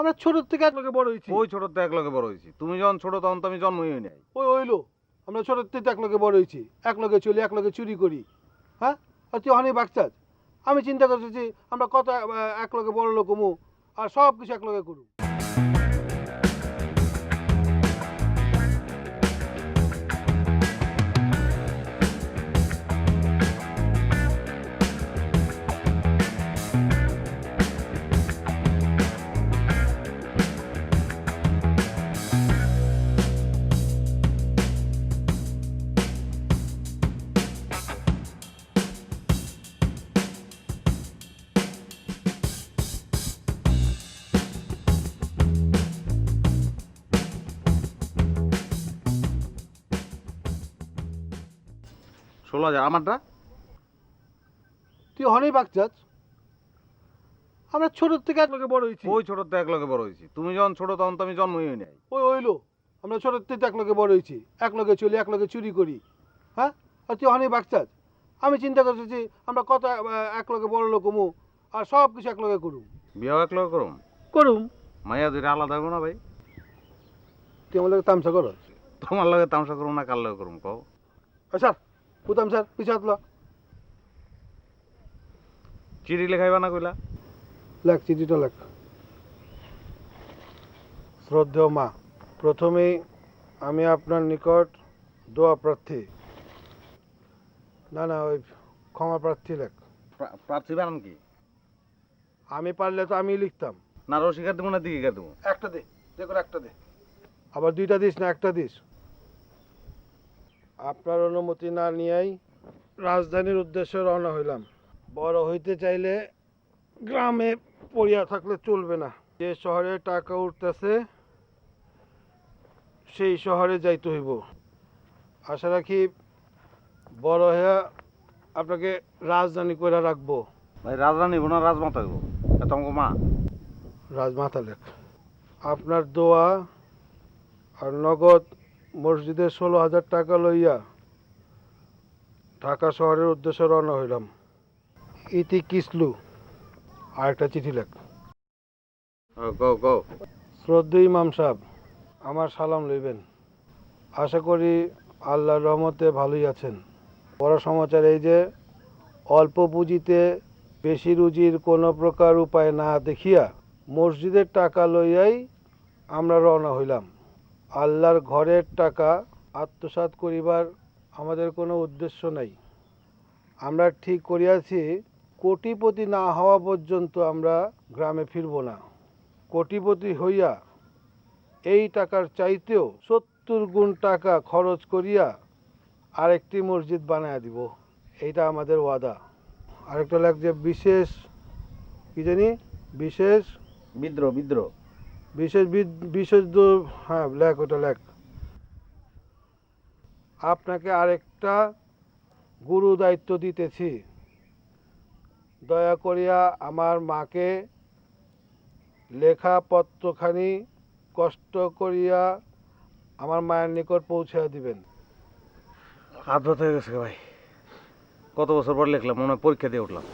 আমরা ছোট থেকে এক লোকে বড় হয়েছি। ওই ছোট থেকে এক লোকে বড় হয়েছি। তুমি যখন ছোট তখন তো আমি জন্মই হই নাই। ওই হইল আমরা ছোট থেকে এক লোকে বড় হয়েছি। এক লোকে চলি এক লোকে চুরি করি। হ্যাঁ? আর তুই অনেক বাচ্চাস আমি চিন্তা করতেছি আমরা কত এক লোকে বড় লোক আর সব কিছু এক লোকে করু ষোলো হাজার। আমারটা? তুই অনেক বাচ্চাস আমরা ছোট থেকে এক লগে বড় হয়েছি। ওই ছোট থেকে এক লগে বড় হয়েছি। তুমি যখন ছোট তখন তো আমি জন্মই হই নাই। ওই হইল। আমরা ছোট থেকে এক লগে বড় হয়েছি। এক লগে চলি এক লগে চুরি করি। হ্যাঁ? আর তুই অনেক বাচ্চাস আমি চিন্তা করতেছি আমরা কত এক লগে বড় লোক হমু আর সব কিছু এক লগে করু বিয়াও এক লগে করুম? করুম। মাইয়া দুইটা আলাদা হইব না ভাই? তুই আমার লগে তামসা করো তোমার লগে তামসা করুম না কার লগে করুম কও? স্যার কুতাম স্যার পিছিয়ে হাতলা চিঠি লেখাইবা না কইলা? লেখ চিঠিটা লেখ। শ্রদ্ধেয় মা প্রথমেই আমি আপনার নিকট দোয়া প্রার্থী। না না ওই ক্ষমা প্রার্থী লেখ। প্রার্থী বানান কি? আমি পারলে তো আমি লিখতাম। না রসিকার দেবো না দিকে দেবো? একটা দে দেখুন একটা দে। আবার দুইটা দিস না একটা দিস। আপনার অনুমতি না নিয়েই রাজধানীর উদ্দেশ্যে রওনা হইলাম। বড় হইতে চাইলে গ্রামে পড়িয়া থাকলে চলবে না। যে শহরে টাকা উঠতেছে সেই শহরে যাইতে হইব। আশা রাখি বড় হইয়া আপনাকে রাজধানী করে রাখব। ভাই রাজরা নিব না রাজমাতা এত আমাকে মা। রাজমাতা লেখ আপনার দোয়া আর নগদ মসজিদে ষোলো হাজার টাকা লইয়া ঢাকা শহরের উদ্দেশ্যে রওনা হইলাম। ইতি কিসলু। আর একটা চিঠি লেখ। কও ইমাম সাহেব আমার সালাম লইবেন। আশা করি আল্লাহর রহমতে ভালোই আছেন। বড় সমাচার এই যে অল্প পুঁজিতে বেশি রুজির কোনো প্রকার উপায় না দেখিয়া মসজিদের টাকা লইয়াই আমরা রওনা হইলাম। আল্লাহর ঘরের টাকা আত্মসাৎ করিবার আমাদের কোনো উদ্দেশ্য নাই। আমরা ঠিক করিয়াছি, কোটিপতি না হওয়া পর্যন্ত আমরা গ্রামে ফিরব না। কোটিপতি হইয়া এই টাকার চাইতেও সত্তর গুণ টাকা খরচ করিয়া আরেকটি মসজিদ বানায় দিব। এইটা আমাদের ওয়াদা। আরেকটা লাগছে বিশেষ, কি জানি? বিশেষ বিদ্রোহ বিদ্রোহ। বিশেষ বিশেষ হ্যাঁ লেখ, ওটা লেখ। আপনাকে আরেকটা গুরু দায়িত্ব দিতেছি। দয়া করিয়া আমার মাকে লেখা পত্রখানি কষ্ট করিয়া আমার মায়ের নিকট পৌঁছে দিবেন। ধরতে হয়ে গেছে ভাই। কত বছর পর লিখলাম, মনে পরীক্ষা দিয়ে উঠলাম।